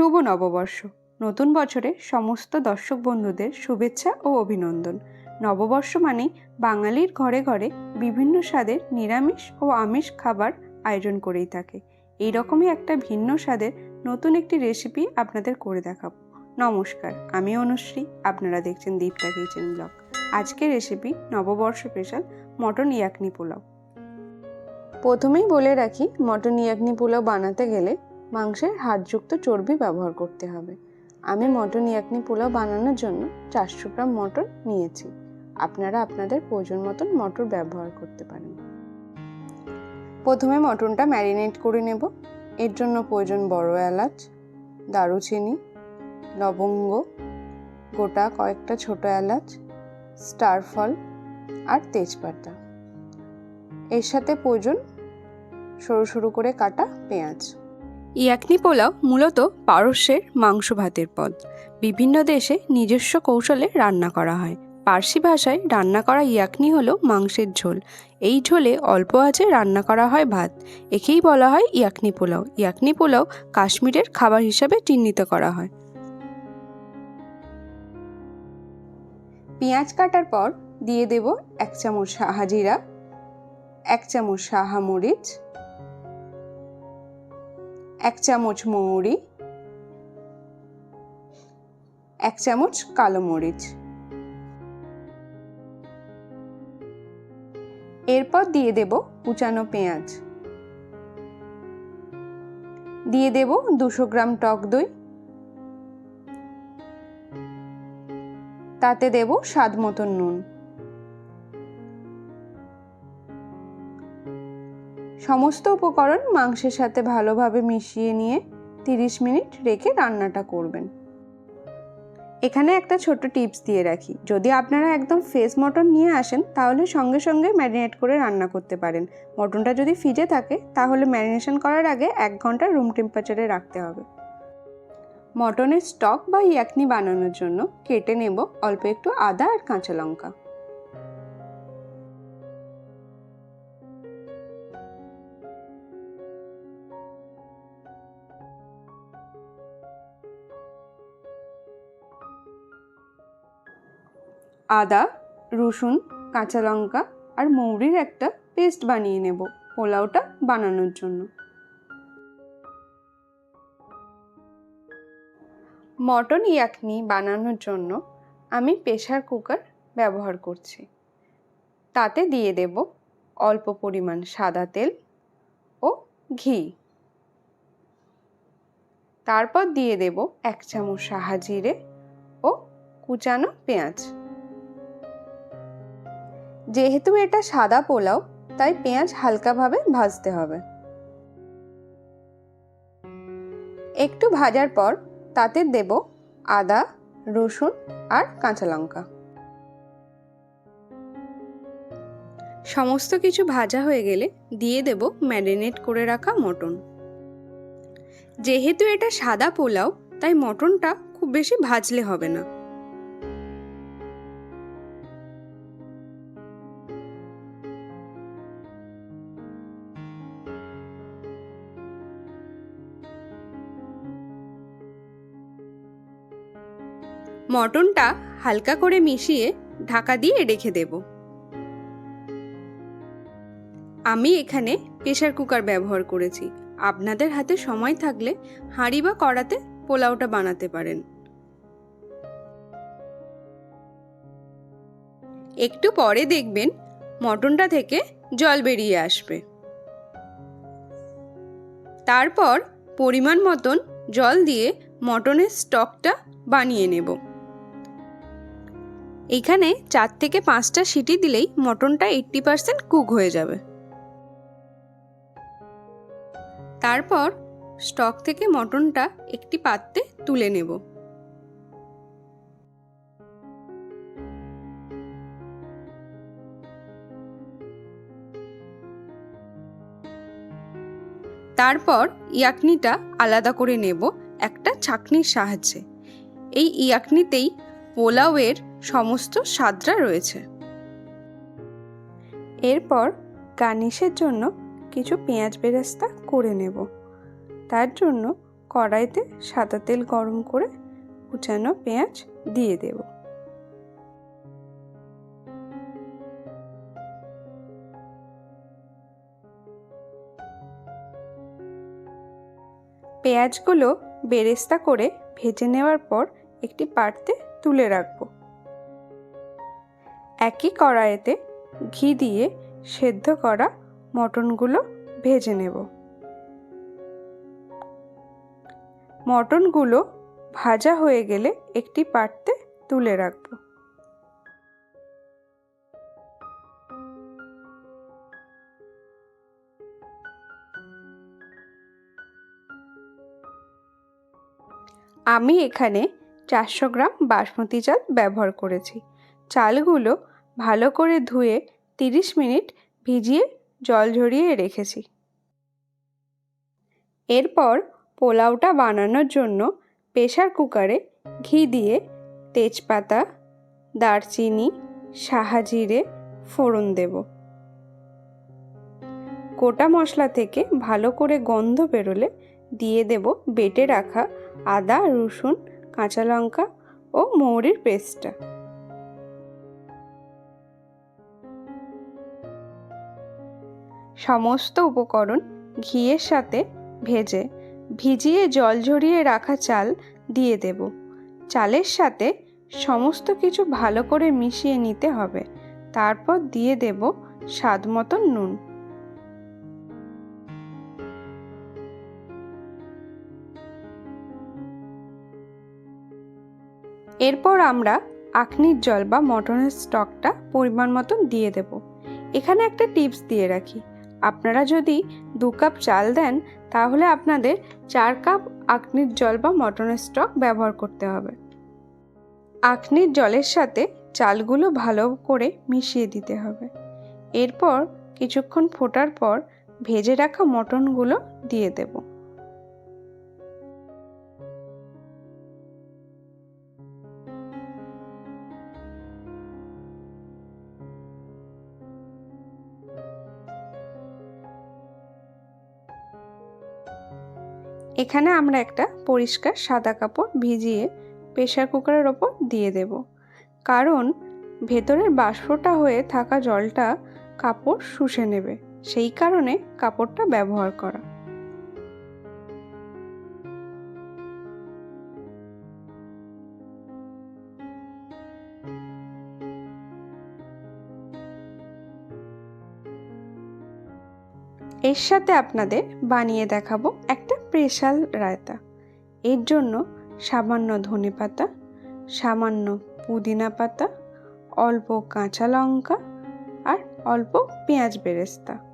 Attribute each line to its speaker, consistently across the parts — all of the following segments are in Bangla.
Speaker 1: শুভ নববর্ষ। নতুন বছরে সমস্ত দর্শক বন্ধুদের শুভেচ্ছা ও অভিনন্দন। নববর্ষ মানেই বাঙালির ঘরে ঘরে বিভিন্ন স্বাদের নিরামিষ ও আমিষ খাবার আয়োজন করেই থাকে। এই রকমই একটা ভিন্ন স্বাদের নতুন একটি রেসিপি আপনাদের করে দেখাবো। নমস্কার, আমি অনুশ্রী, আপনারা দেখছেন দীপটা কিচেন ব্লগ। আজকের রেসিপি নববর্ষ স্পেশাল মটন ইয়াকনি পোলাও। প্রথমেই বলে রাখি, মটন ইয়াকনি পোলাও বানাতে গেলে মাংসের হাড়যুক্ত চর্বি ব্যবহার করতে হবে। আমি মটন ইয়াকনি পোলাও বানানোর জন্য চারশো গ্রাম মটর নিয়েছি। আপনারা আপনাদের প্রয়োজন মতন মটর ব্যবহার করতে পারেন। প্রথমে মটনটা ম্যারিনেট করে নেব। এর জন্য প্রয়োজন বড় এলাচ, দারুচিনি, লবঙ্গ, গোটা কয়েকটা ছোট এলাচ, স্টার ফল আর তেজপাতা। এর সাথে প্রয়োজন সরু সরু করে কাটা পেঁয়াজ। ইয়াকনি পোলাও মূলত পারস্যের মাংস ভাতের পদ। বিভিন্ন দেশে নিজস্ব কৌশলে রান্না করা হয়। পার্সি ভাষায় রান্না করা ইয়াকনি হলো মাংসের ঝোল। এই ঝোলে অল্প আঁচে রান্না করা হয় ভাত। একেই বলা হয় ইয়াকনি পোলাও। ইয়াকনি পোলাও কাশ্মীরের খাবার হিসাবে চিহ্নিত করা হয়। পেঁয়াজ কাটার পর দিয়ে দেব এক চামচ সাহা জিরা এক চামচ সাহা মরিচ এক চামচ মৌরি, এক চামচ কালো মরিচ। এরপর দিয়ে দেব কুচানো পেঁয়াজ। দিয়ে দেব দুশো গ্রাম টক দই। তাতে দেব স্বাদ মতন নুন। সমস্ত উপকরণ মাংসের সাথে ভালোভাবে মিশিয়ে নিয়ে তিরিশ মিনিট রেখে রান্নাটা করবেন। এখানে একটা ছোট্ট টিপস দিয়ে রাখি। যদি আপনারা একদম ফ্রেশ মটন নিয়ে আসেন, তাহলে সঙ্গে সঙ্গে ম্যারিনেট করে রান্না করতে পারেন। মটনটা যদি ফ্রিজে থাকে, তাহলে ম্যারিনেশন করার আগে এক ঘণ্টা রুম টেম্পারেচারে রাখতে হবে। মটনের স্টক বা ইয়াকনি বানানোর জন্য কেটে নেব অল্প একটু আদা আর কাঁচা লঙ্কা। আদা, রসুন, কাঁচা লঙ্কা আর মৌরির একটা পেস্ট বানিয়ে নেব পোলাওটা বানানোর জন্য। মটন ইয়াকনি বানানোর জন্য আমি প্রেশার কুকার ব্যবহার করছি। তাতে দিয়ে দেব অল্প পরিমাণ সাদা তেল ও ঘি। তারপর দিয়ে দেব এক চামচ সাহা জিরে ও কুচানো পেঁয়াজ। যেহেতু এটা সাদা পোলাও, তাই পেঁয়াজ হালকাভাবে ভাজতে হবে। একটু ভাজার পর তাতে দেব আদা, রসুন আর কাঁচা লঙ্কা। সমস্ত কিছু ভাজা হয়ে গেলে দিয়ে দেব ম্যারিনেট করে রাখা মটন। যেহেতু এটা সাদা পোলাও, তাই মটনটা খুব বেশি ভাজলে হবে না। মটনটা হালকা করে মিশিয়ে ঢাকা দিয়ে রেখে দেব। আমি এখানে প্রেশার কুকার ব্যবহার করেছি। আপনাদের হাতে সময় থাকলে হাঁড়ি বা কড়াতে পোলাওটা বানাতে পারেন। একটু পরে দেখবেন মটনটা থেকে জল বেরিয়ে আসবে। তারপর পরিমাণ মতন জল দিয়ে মটনের স্টকটা বানিয়ে নেব। এখানে চার থেকে পাঁচটা সিটি দিলেই মটনটা এইট্টি পারসেন্ট কুক হয়ে যাবে। তারপর স্টক থেকে মটনটা একটি পাত্রে তুলে নেব। তারপর ইয়াকনিটা আলাদা করে নেব একটা ছাকনির সাহায্যে। এই ইয়াকনিতেই পোলাওয়ের সমস্ত স্বাদটা রয়েছে। এরপর গার্নিশের জন্য কিছু পেঁয়াজ বেরেস্তা করে নেব। তার জন্য কড়াইতে সাদা তেল গরম করে কুচানো পেঁয়াজ দিয়ে দেব। পেঁয়াজগুলো বেরেস্তা করে ভেজে নেওয়ার পর একটি পাত্রে তুলে রাখব। একই কড়াইতে ঘি দিয়ে সেদ্ধ করা মটনগুলো ভেজে নেব। মটনগুলো ভাজা হয়ে গেলে একটি পাত্রে তুলে রাখব। আমি এখানে চারশো গ্রাম বাসমতি চাল ব্যবহার করেছি। চালগুলো ভালো করে ধুয়ে তিরিশ মিনিট ভিজিয়ে জল ঝরিয়ে রেখেছি। এরপর পোলাওটা বানানোর জন্য প্রেশার কুকারে ঘি দিয়ে তেজপাতা, দারচিনি সাহাজিরে ফোড়ন দেব। গোটা মশলা থেকে ভালো করে গন্ধ বেরোলে দিয়ে দেব বেটে রাখা আদা, রসুন, কাঁচা লঙ্কা ও মৌরির পেস্টটা। সমস্ত উপকরণ ঘিয়ের সাথে ভেজে ভিজিয়ে জল ঝরিয়ে রাখা চাল দিয়ে দেব। চালের সাথে সমস্ত কিছু ভালো করে মিশিয়ে নিতে হবে। তারপর দিয়ে দেব স্বাদ মতন নুন। এরপর আমরা আখনির জল বা মটনের স্টকটা পরিমাণ মতন দিয়ে দেব। এখানে একটা টিপস দিয়ে রাখি। আপনারা যদি দু কাপ চাল দেন, তাহলে আপনাদের চার কাপ আখনির জল বা মটনের স্টক ব্যবহার করতে হবে। আখনির জলের সাথে চালগুলো ভালো করে মিশিয়ে দিতে হবে। এরপর কিছুক্ষণ ফোটার পর ভেজে রাখা মটনগুলো দিয়ে দেবো। এখানে আমরা একটা পরিষ্কার সাদা কাপড় ভিজিয়ে প্রেশার কুকারের ওপর দিয়ে দেব। কারণ ভেতরের বাষ্পটা হয়ে থাকা জলটা কাপড় শুষে নেবে। সেই কারণে কাপড়টা ব্যবহার করা। এর সাথে আপনাদের বানিয়ে দেখাবো একটা স্পেশাল রায়তা। এর জন্য সামান্য ধনে পাতা, সামান্য পুদিনা পাতা, অল্প কাঁচা লঙ্কা আর অল্প পেঁয়াজ বেরেস্তা।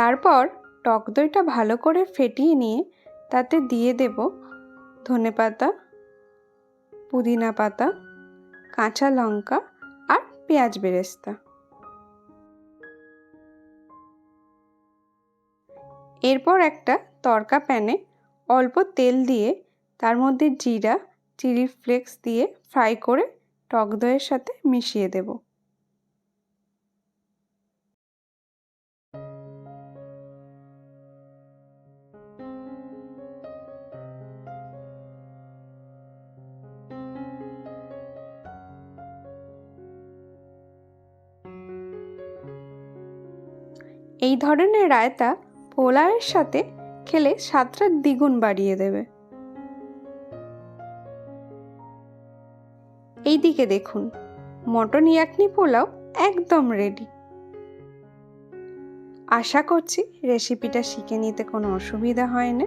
Speaker 1: তারপর টক দইটা ভালো করে ফেটিয়ে নিয়ে তাতে দিয়ে দেব ধনে পাতা, পুদিনা পাতা, কাঁচা লঙ্কা আর পেঁয়াজ বেরেস্তা। এরপর একটা তরকা প্যানে অল্প তেল দিয়ে তার মধ্যে জিরা, চিলি ফ্লেক্স দিয়ে ফ্রাই করে টক দইয়ের সাথে মিশিয়ে দেবো। এই ধরনের রায়তা পোলাওয়ের সাথে খেলে স্বাদটা দ্বিগুণ বাড়িয়ে দেবে। এই দিকে দেখুন, মটন ইয়াকনি পোলাও একদম রেডি আশা করছি রেসিপিটা শিখে নিতে কোনো অসুবিধা হয় না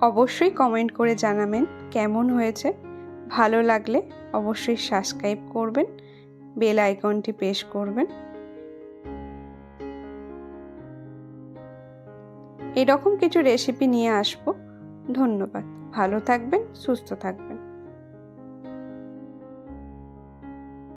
Speaker 1: অবশ্যই কমেন্ট করে জানাবেন কেমন হয়েছে। ভালো লাগলে অবশ্যই সাবস্ক্রাইব করবেন। বেল আইকনটি প্রেস করবেন। এরকম কিছু রেসিপি নিয়ে আসব। ধন্যবাদ। ভালো থাকবেন সুস্থ থাকবেন।